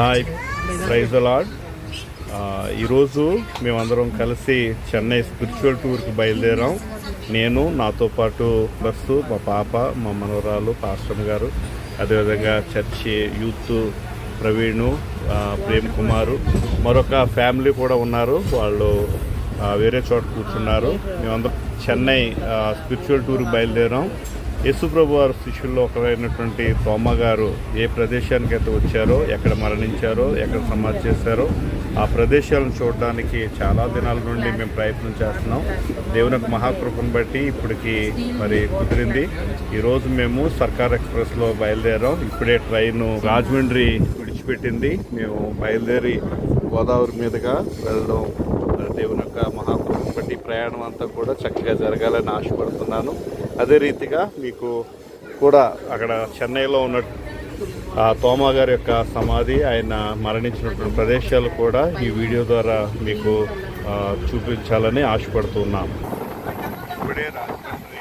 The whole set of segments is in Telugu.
హాయ్. ప్రైజ్ లాడ్ ఈరోజు మేమందరం కలిసి చెన్నై స్పిరిచువల్ టూర్కి బయలుదేరాం. నేను నాతో పాటు బస్సు మా పాప మా మనవరాలు పాస్టమ్ గారు అదేవిధంగా చర్చి యూత్ ప్రవీణు ప్రేమ్ కుమారు మరొక ఫ్యామిలీ కూడా ఉన్నారు. వాళ్ళు వేరే చోట కూర్చున్నారు. మేమందరం చెన్నై స్పిరిచువల్ టూర్కి బయలుదేరాం. యేసుప్రభు వారి శిష్యుల్లో ఒకరైనటువంటి తోమ గారు ఏ ప్రదేశానికైతే వచ్చారో ఎక్కడ మరణించారో ఎక్కడ సమాధి చేశారో ఆ ప్రదేశాలను చూడడానికి చాలా దినాల నుండి మేము ప్రయత్నం చేస్తున్నాం. దేవుని యొక్క మహాకృపను బట్టి ఇప్పటికి మరి కుదిరింది. ఈరోజు మేము సర్కార్ ఎక్స్ప్రెస్లో బయలుదేరాం. ఇప్పుడే ట్రైన్ రాజమండ్రి విడిచిపెట్టింది. మేము బయలుదేరి గోదావరి మీదుగా వెళ్ళడం దేవుని యొక్క మహాకృపను బట్టి ప్రయాణం అంతా కూడా చక్కగా జరగాలని ఆశపడుతున్నాను. అదే రీతిగా మీకు కూడా అక్కడ చెన్నైలో ఉన్న ఆ తోమా గారి యొక్క సమాధి ఆయన మరణించినటువంటి ప్రదేశాలు కూడా ఈ వీడియో ద్వారా మీకు చూపించాలని ఆశపడుతున్నాం. ఇప్పుడే రాజమండ్రి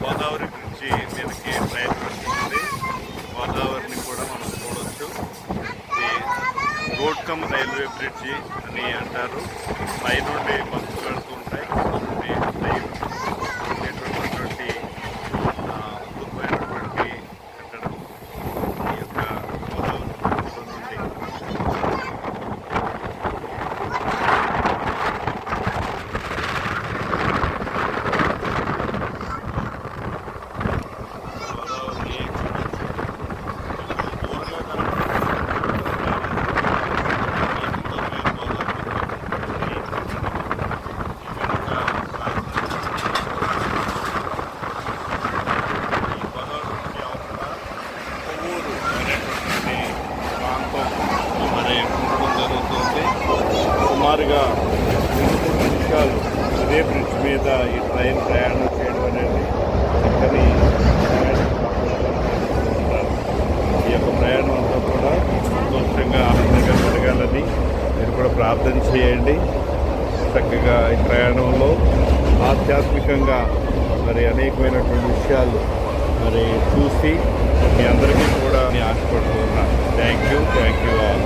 గోదావరి బ్రిడ్జి మీదకి ప్రయత్నిస్తుంది గోదావరిని కూడా మనం చూడవచ్చు ఇది గోడ్కమ్ రైల్వే బ్రిడ్జి అని అంటారు. పై నుండి బస్సులు వెళ్తూ ఉంటాయి నుండి రైలు ఉండేటటువంటి ఆ, అద్భుతమైనటువంటి కట్టడం ఈ యొక్క గోదావరి బ్రిడ్జిలో నుండి గోదావరిని చూడొచ్చు దూరంగా ముందుగా రెండు నిమిషాలు అదే బ్రిడ్జ్ మీద ఈ ట్రైన్ ప్రయాణం చేయడం అనేది చక్కని ఈ యొక్క ప్రయాణం అంతా కూడా సంతోషంగా ఆనందంగా జరగాలని మీరు కూడా ప్రార్థన చేయండి. చక్కగా ఈ ప్రయాణంలో ఆధ్యాత్మికంగా మరి అనేకమైనటువంటి విషయాలు మరి చూసి మీ అందరికీ కూడా నేను ఆశపడుతున్నాను thank you thank you all